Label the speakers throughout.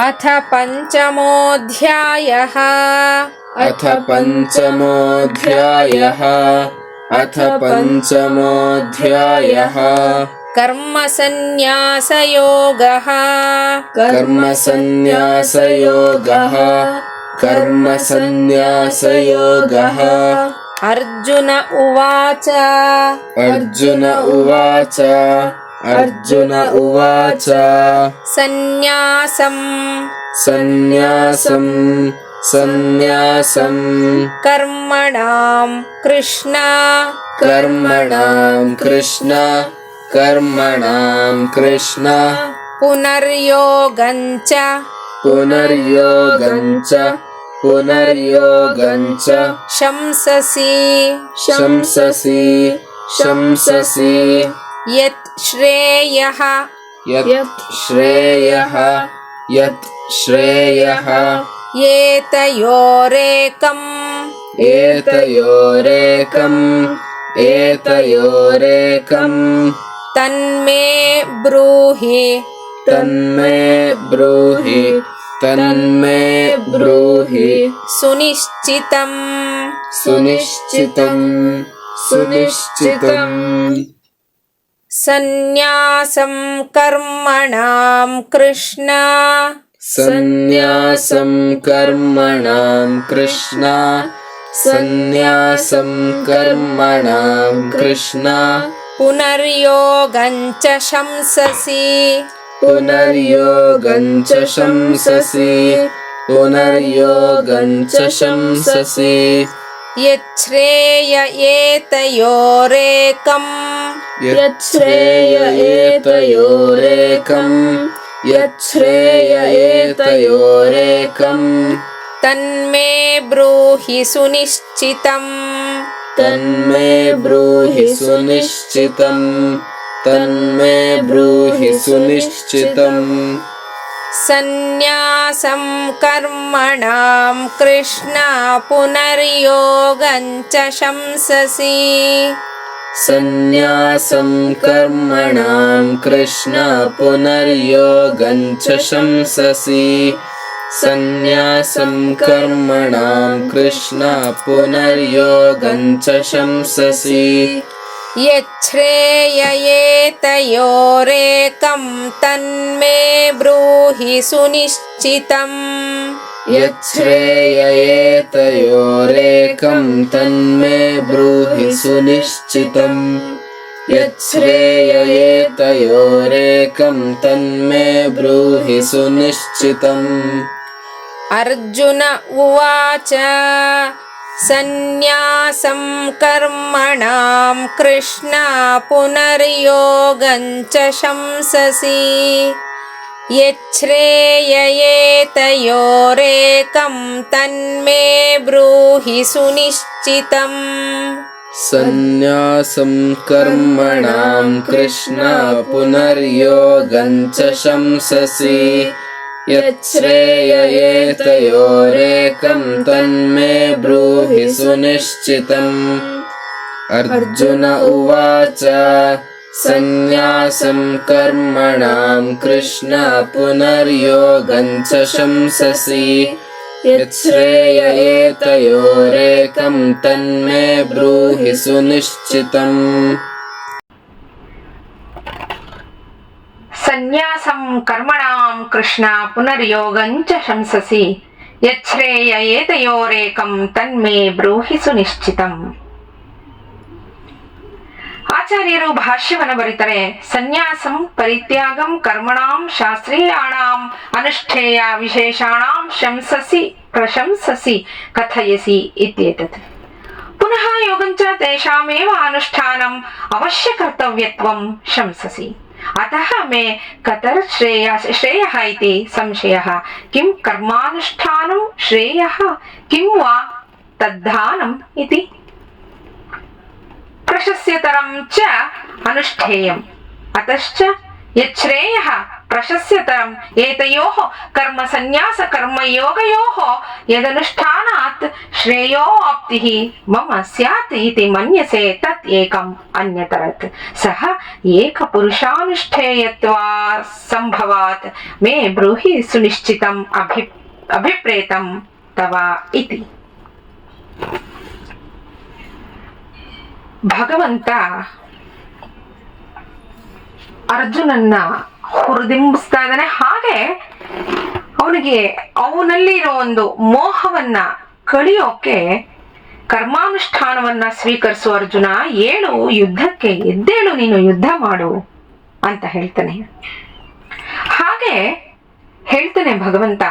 Speaker 1: अथ पञ्चमोऽध्यायः।
Speaker 2: अथ पञ्चमोऽध्यायः। अथ पञ्चमोऽध्यायः।
Speaker 1: कर्मसन्न्यासयोगः।
Speaker 2: कर्मसन्न्यासयोगः। कर्मसन्न्यासयोगः।
Speaker 1: अर्जुन उवाच।
Speaker 2: अर्जुन उवाच अर्जुन उवाच।
Speaker 1: सन्न्यासम्।
Speaker 2: सन्न्यासम् सन्न्यासम्।
Speaker 1: कर्मणां कृष्ण।
Speaker 2: कर्मणां कृष्ण। कर्मणां कृष्ण।
Speaker 1: पुनर्योगञ्च
Speaker 2: पुनर्योगञ्च पुनर्योगञ्च
Speaker 1: शंससि।
Speaker 2: शंससि। शंससि।
Speaker 1: यत् श्रेयः
Speaker 2: यत् श्रेयः यत् श्रेयः
Speaker 1: एतयोरेकम्।
Speaker 2: एतयोरेकम्। एतयोरेकम्।
Speaker 1: तन्मे ब्रूहि।
Speaker 2: तन्मे ब्रूहि। तन्मे ब्रूहि।
Speaker 1: सुनिश्चितम्।
Speaker 2: सुनिश्चितम्। सुनिश्चितम्
Speaker 1: सन्न्यासं कर्मणां कृष्ण।
Speaker 2: सन्न्यासं कर्मणां कृष्ण। सन्न्यासं कर्मणां कृष्ण।
Speaker 1: पुनर्योगञ्च शंससि।
Speaker 2: पुनर्योगं च शंससि। पुनर्योगं च शंससि
Speaker 1: यच्छ्रेय एतयोरेकम्।
Speaker 2: यच्छ्रेय एतयोरेकम्। यच्छ्रेय एतयोरेकम्।
Speaker 1: तन्मे ब्रूहि सुनिश्चितम्।
Speaker 2: तन्मे ब्रूहि सुनिश्चितम्। तन्मे ब्रूहि सुनिश्चितम्
Speaker 1: सन्न्यासं कर्मणां कृष्ण पुनर्योगञ्च शंससि।
Speaker 2: सन्न्यासं कर्मणां कृष्ण पुनर्योगं च शंससि। सन्न्यासं कर्मणां कृष्ण पुनर्योगं च शंससि
Speaker 1: यच्छ्रेय एतयोरेकं तन्मे ब्रूहि सुनिश्चितम्।
Speaker 2: यच्छ्रेय एतयोरेकं तन्मे ब्रूहि सुनिश्चितम्। यच्छ्रेय एतयोरेकं तन्मे ब्रूहि सुनिश्चितम्।
Speaker 1: अर्जुन उवाच सन्न्यासं कर्मणां कृष्ण पुनर्योगञ्च शंससि। यच्छ्रेययेतयोरेकं तन्मे ब्रूहि सुनिश्चितम्।
Speaker 2: सन्न्यासं कर्मणां कृष्ण पुनर्योगं च शंससि यच्छ्रेय एतयोरेकं तन्मे ब्रूहि सुनिश्चितम्। अर्जुन उवाच सन्न्यासं कर्मणां कृष्ण पुनर्योगं च शंससि। यच्छ्रेय एतयोरेकं तन्मे ब्रूहि सुनिश्चितम्
Speaker 1: ಸನ್ಯಾಸಂ ಕರ್ಮಣಾಂ ಕೃಷ್ಣ ಪುನರ್ಯೋಗಂಚ ಶಂಸಸಿ. ಯಚ್ಛ್ರೇಯ ಏತಯೋರೇಕಂ ತನ್ಮೇ ಬ್ರೂಹಿಸು ನಿಶ್ಚಿತಂ ಆಚಾರ್ಯರು ಭಾಷ್ಯವನ್ನು ಬರೀತಾರೆ, ಸನ್ಯಾಸಂ ಪರಿತ್ಯಾಗಂ ಕರ್ಮಣಾಂ ಶಾಸ್ತ್ರೀಯಾಣಾಂ ಅನುಷ್ಠೇಯ ವಿಶೇಷಾಣಾಂ ಶಂಸಸಿ ಪ್ರಶಂಸಸಿ ಕಥಯಸಿ ಇತ್ಯೇತತ್. ಪುನಃ ಯೋಗಂಚ ತೇಷಾಮೇವ ಅನುಷ್ಠಾನಂ ಅವಶ್ಯ ಕರ್ತವ್ಯತ್ವಂ ಶಂಸಸಿ. अतः मे कतर् श्रेयः श्रेयः इति संशयः किं कर्मानुष्ठानं श्रेयः किं वा तद्धानम् इति प्रशस्यतरं च अनुष्ठेयम् अतश्च यच्छ्रेयः प्रशस्यतरम् एतयोः कर्मसन्न्यासकर्मयोगयोः यदनुष्ठानात् ಕರ್ಮ ಯೋಗಯೋಃ ಯದನುಷ್ಠಾನಾತ್ ಶ್ರೇಯೋ ಆಪ್ತಿಃ ಮಮ ಸ್ಯಾತ್ ಇತಿ ಮನ್ಯಸೆ ತತ್ ಏಕಂ ಅನ್ಯತರತ್. ಸಹ ಏಕ ಪುರುಷಾನುಷ್ಠೇಯತ್ವ ಸಂಭವಾತ್. ಮೇ ಬ್ರೂಹಿ ಸುನಿಶ್ಚಿತಂ ಅಭಿ, ಅಭಿಪ್ರೇತಂ ತವ ಇತಿ. ಭಗವಂತ ಅರ್ಜುನನ್ನ ಹುರಿದಿಂಬಿಸ್ತಾ ಇದ್ದಾನೆ. ಹಾಗೆ ಅವನಿಗೆ ಅವನಲ್ಲಿ ಇರೋ ಒಂದು ಮೋಹವನ್ನ ಕಳಿಯೋಕೆ ಕರ್ಮಾನುಷ್ಠಾನವನ್ನ ಸ್ವೀಕರಿಸು ಅರ್ಜುನ. ಏಳು, ಯುದ್ಧಕ್ಕೆ ಎದ್ದೇಳು ನೀನು, ಯುದ್ಧ ಮಾಡು ಅಂತ ಹೇಳ್ತಾನೆ. ಹಾಗೆ ಹೇಳ್ತಾನೆ ಭಗವಂತ.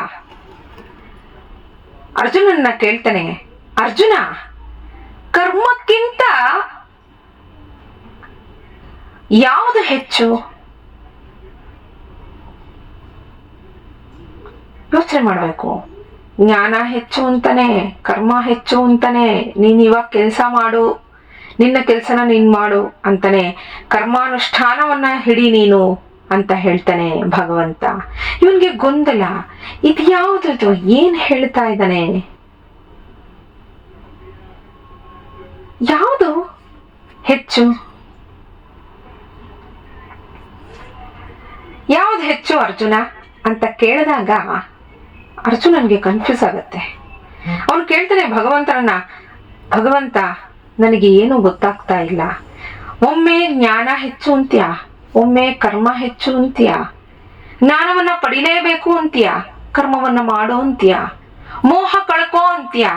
Speaker 1: ಅರ್ಜುನನ್ನ ಕೇಳ್ತಾನೆ, ಅರ್ಜುನ, ಕರ್ಮಕ್ಕಿಂತ ಯಾವುದು ಹೆಚ್ಚು? ಯೋಚನೆ ಮಾಡಬೇಕು. ಜ್ಞಾನ ಹೆಚ್ಚು ಅಂತಾನೆ, ಕರ್ಮ ಹೆಚ್ಚು ಅಂತಾನೆ, ನೀನ್ ಇವಾಗ ಕೆಲಸ ಮಾಡು, ನಿನ್ನ ಕೆಲಸನ ನೀನ್ ಮಾಡು ಅಂತಾನೆ, ಕರ್ಮಾನುಷ್ಠಾನವನ್ನ ಹಿಡಿ ನೀನು ಅಂತ ಹೇಳ್ತಾನೆ ಭಗವಂತ. ಇವನ್ಗೆ ಗೊಂದಲ, ಇದು ಯಾವ್ದು ಏನ್ ಹೇಳ್ತಾ ಇದ್ದಾನೆ? ಯಾವುದು ಹೆಚ್ಚು? ಯಾವ್ದು ಹೆಚ್ಚು ಅರ್ಜುನ ಅಂತ ಕೇಳಿದಾಗ ಅರ್ಜುನನ್ಗೆ ಕನ್ಫ್ಯೂಸ್ ಆಗತ್ತೆ. ಅವನು ಕೇಳ್ತಾನೆ, ಭಗವಂತನನ್ನ, ಭಗವಂತ, ನನಗೆ ಏನು ಗೊತ್ತಾಗ್ತಾ ಇಲ್ಲ. ಒಮ್ಮೆ ಜ್ಞಾನ ಹೆಚ್ಚು ಅಂತ್ಯ? ಒಮ್ಮೆ ಕರ್ಮ ಹೆಚ್ಚು ಅಂತ್ಯ? ಜ್ಞಾನವನ್ನ ಪಡಿಲೇಬೇಕು ಅಂತ್ಯ? ಕರ್ಮವನ್ನ ಮಾಡೋ ಅಂತ್ಯ? ಮೋಹ ಕಳ್ಕೋ ಅಂತ್ಯ?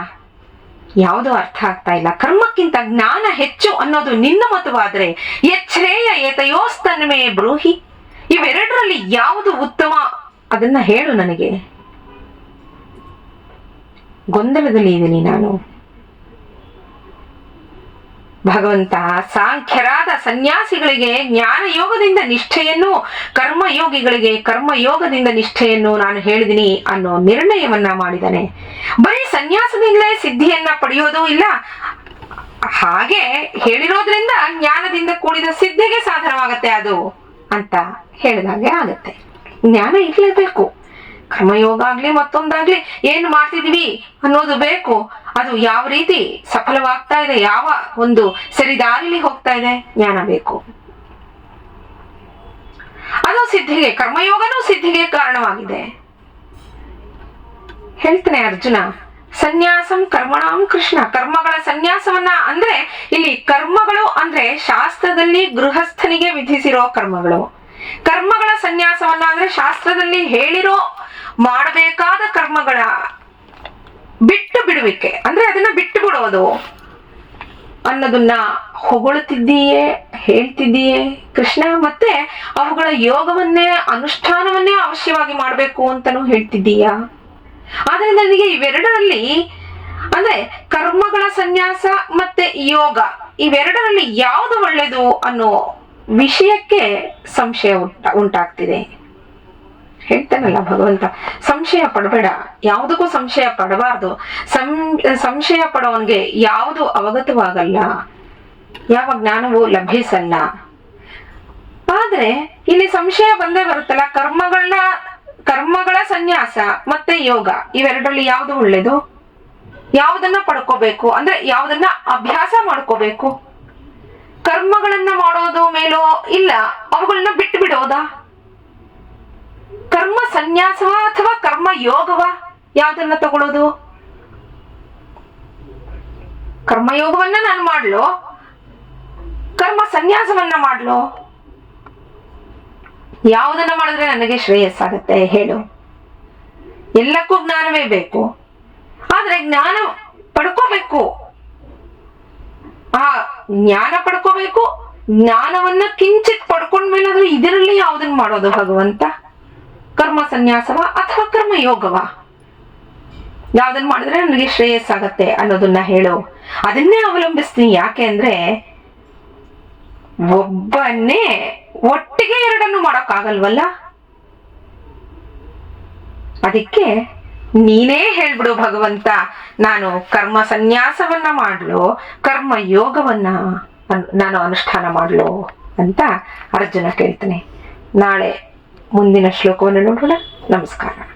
Speaker 1: ಯಾವುದು ಅರ್ಥ ಆಗ್ತಾ ಇಲ್ಲ. ಕರ್ಮಕ್ಕಿಂತ ಜ್ಞಾನ ಹೆಚ್ಚು ಅನ್ನೋದು ನಿನ್ನ ಮತವಾದ್ರೆ ಎಚ್ಛ್ರೇಯ ಏತಯೋಸ್ತನ್ಮೇ ಬ್ರೂಹಿ. ಇವೆರಡರಲ್ಲಿ ಯಾವುದು ಉತ್ತಮ? ಅದನ್ನ ಹೇಳು ನನಗೆ. ಗೊಂದಲದಲ್ಲಿ ಇದ್ದೀನಿ ನಾನು. ಭಗವಂತ, ಸಾಂಖ್ಯರಾದ ಸನ್ಯಾಸಿಗಳಿಗೆ ಜ್ಞಾನ ಯೋಗದಿಂದ ನಿಷ್ಠೆಯನ್ನು, ಕರ್ಮಯೋಗಿಗಳಿಗೆ ಕರ್ಮಯೋಗದಿಂದ ನಿಷ್ಠೆಯನ್ನು ನಾನು ಹೇಳಿದಿನಿ ಅನ್ನೋ ನಿರ್ಣಯವನ್ನ ಮಾಡಿದಾನೆ ಬರೀ ಸನ್ಯಾಸದಿಂದಲೇ ಸಿದ್ಧಿಯನ್ನ ಪಡೆಯೋದು ಇಲ್ಲ. ಹಾಗೆ ಹೇಳಿರೋದ್ರಿಂದ ಜ್ಞಾನದಿಂದ ಕೂಡಿದ ಸಿದ್ಧಿಗೆ ಸಾಧನವಾಗತ್ತೆ ಅದು ಅಂತ ಹೇಳಿದಾಗೆ ಆಗತ್ತೆ. ಜ್ಞಾನ ಇರ್ಲೇಬೇಕು. ಕರ್ಮಯೋಗ ಆಗ್ಲಿ ಮತ್ತೊಂದಾಗ್ಲಿ ಏನು ಮಾಡ್ತಿದೀವಿ ಅನ್ನೋದು ಬೇಕು. ಅದು ಯಾವ ರೀತಿ ಸಫಲವಾಗ್ತಾ ಇದೆ, ಯಾವ ಒಂದು ಸರಿದಾರಿಲಿ ಹೋಗ್ತಾ ಇದೆ ಜ್ಞಾನ ಬೇಕು. ಅದು ಸಿದ್ಧಿಗೆ, ಕರ್ಮಯೋಗನೂ ಸಿದ್ಧಿಗೆ ಕಾರಣವಾಗಿದೆ. ಹೇಳ್ತಾನೆ ಅರ್ಜುನ, ಸನ್ಯಾಸಂ ಕರ್ಮಣಾಂ ಕೃಷ್ಣ. ಕರ್ಮಗಳ ಸನ್ಯಾಸವನ್ನ ಅಂದ್ರೆ ಇಲ್ಲಿ ಕರ್ಮಗಳು ಅಂದ್ರೆ ಶಾಸ್ತ್ರದಲ್ಲಿ ಗೃಹಸ್ಥನಿಗೆ ವಿಧಿಸಿರೋ ಕರ್ಮಗಳು. ಕರ್ಮಗಳ ಸನ್ಯಾಸವನ್ನ ಅಂದ್ರೆ ಶಾಸ್ತ್ರದಲ್ಲಿ ಹೇಳಿರೋ ಮಾಡಬೇಕಾದ ಕರ್ಮಗಳ ಬಿಟ್ಟು ಬಿಡುವಿಕೆ. ಅಂದ್ರೆ ಅದನ್ನ ಬಿಟ್ಟು ಬಿಡೋದು. ಅನ್ನೋದನ್ನ ಹೊಗಳುತ್ತಿದ್ದೀಯೇ, ಹೇಳ್ತಿದ್ದೀಯೇ ಕೃಷ್ಣ, ಮತ್ತೆ ಅವುಗಳ ಯೋಗವನ್ನೇ, ಅನುಷ್ಠಾನವನ್ನೇ ಅವಶ್ಯವಾಗಿ ಮಾಡಬೇಕು ಅಂತಾನು ಹೇಳ್ತಿದ್ದೀಯಾ? ಆದ್ರೆ ನನಗೆ ಇವೆರಡರಲ್ಲಿ, ಅಂದ್ರೆ ಕರ್ಮಗಳ ಸನ್ಯಾಸ ಮತ್ತೆ ಯೋಗ, ಇವೆರಡರಲ್ಲಿ ಯಾವುದು ಒಳ್ಳೇದು ಅನ್ನೋ ವಿಷಯಕ್ಕೆ ಸಂಶಯ ಉಂಟ, ಉಂಟಾಗ್ತಿದೆ. ಹೇಳ್ತಾನಲ್ಲ ಭಗವಂತ. ಸಂಶಯ ಪಡಬೇಡ. ಯಾವುದಕ್ಕೂ ಸಂಶಯ ಪಡಬಾರ್ದು. ಸಂ, ಸಂಶಯ ಪಡೋವನ್ಗೆ ಯಾವುದು ಅವಗತವಾಗಲ್ಲ. ಯಾವ ಜ್ಞಾನವೂ ಲಭಿಸಲ್ಲ ಆದ್ರೆ ಇಲ್ಲಿ ಸಂಶಯ ಬಂದೇ ಬರುತ್ತಲ್ಲ. ಕರ್ಮಗಳನ್ನ ಕರ್ಮಗಳ ಸನ್ಯಾಸ ಮತ್ತೆ ಯೋಗ, ಇವೆರಡರಲ್ಲಿ ಯಾವುದು ಒಳ್ಳೇದು? ಯಾವುದನ್ನ ಪಡ್ಕೋಬೇಕು? ಅಂದ್ರೆ ಯಾವುದನ್ನ ಅಭ್ಯಾಸ ಮಾಡ್ಕೋಬೇಕು? ಕರ್ಮಗಳನ್ನ ಮಾಡೋದು ಮೇಲೋ ಇಲ್ಲ ಅವುಗಳನ್ನ ಬಿಟ್ಟು ಬಿಡೋದಾ? ಕರ್ಮ ಸನ್ಯಾಸವ ಅಥವಾ ಕರ್ಮ ಯೋಗವ? ಯಾವ್ದನ್ನ ತಗೊಳ್ಳೋದು ಕರ್ಮಯೋಗವನ್ನ ನಾನು ಮಾಡ್ಲೋ? ಕರ್ಮ ಸನ್ಯಾಸವನ್ನ ಮಾಡ್ಲೋ? ಯಾವುದನ್ನ ಮಾಡಿದ್ರೆ ನನಗೆ ಶ್ರೇಯಸ್ಸಾಗತ್ತೆ ಹೇಳು. ಎಲ್ಲಕ್ಕೂ ಜ್ಞಾನವೇ ಬೇಕು. ಆದ್ರೆ ಜ್ಞಾನ ಪಡ್ಕೋಬೇಕು. ಆ ಜ್ಞಾನ ಪಡ್ಕೋಬೇಕು, ಜ್ಞಾನವನ್ನ ಕಿಂಚಿತ್ ಪಡ್ಕೊಂಡ್ಮೇಲೆ ಅದು ಇದರಲ್ಲಿ ಯಾವ್ದನ್ ಮಾಡೋದು ಭಗವಂತ? ಕರ್ಮ ಸನ್ಯಾಸವ ಅಥವಾ ಕರ್ಮ ಯೋಗವ? ಯಾವ್ದನ್ ಮಾಡಿದ್ರೆ ನನಗೆ ಶ್ರೇಯಸ್ಸಾಗತ್ತೆ ಅನ್ನೋದನ್ನ ಹೇಳು. ಅದನ್ನೇ ಅವಲಂಬಿಸ್ತೀನಿ. ಯಾಕೆ ಅಂದ್ರೆ ಒಬ್ಬನೇ ಒಟ್ಟಿಗೆ ಎರಡನ್ನು ಮಾಡೋಕ್ಕಾಗಲ್ವಲ್ಲ? ಅದಕ್ಕೆ ನೀನೇ ಹೇಳ್ಬಿಡು ಭಗವಂತ, ನಾನು ಕರ್ಮ ಸನ್ಯಾಸವನ್ನ ಮಾಡ್ಲು, ಕರ್ಮ ಯೋಗವನ್ನ ನಾನು ಅನುಷ್ಠಾನ ಮಾಡ್ಲು ಅಂತ ಅರ್ಜುನ ಕೇಳ್ತಾನೆ. ನಾಳೆ ಮುಂದಿನ ಶ್ಲೋಕವನ್ನು ನೋಡೋಣ. ನಮಸ್ಕಾರ.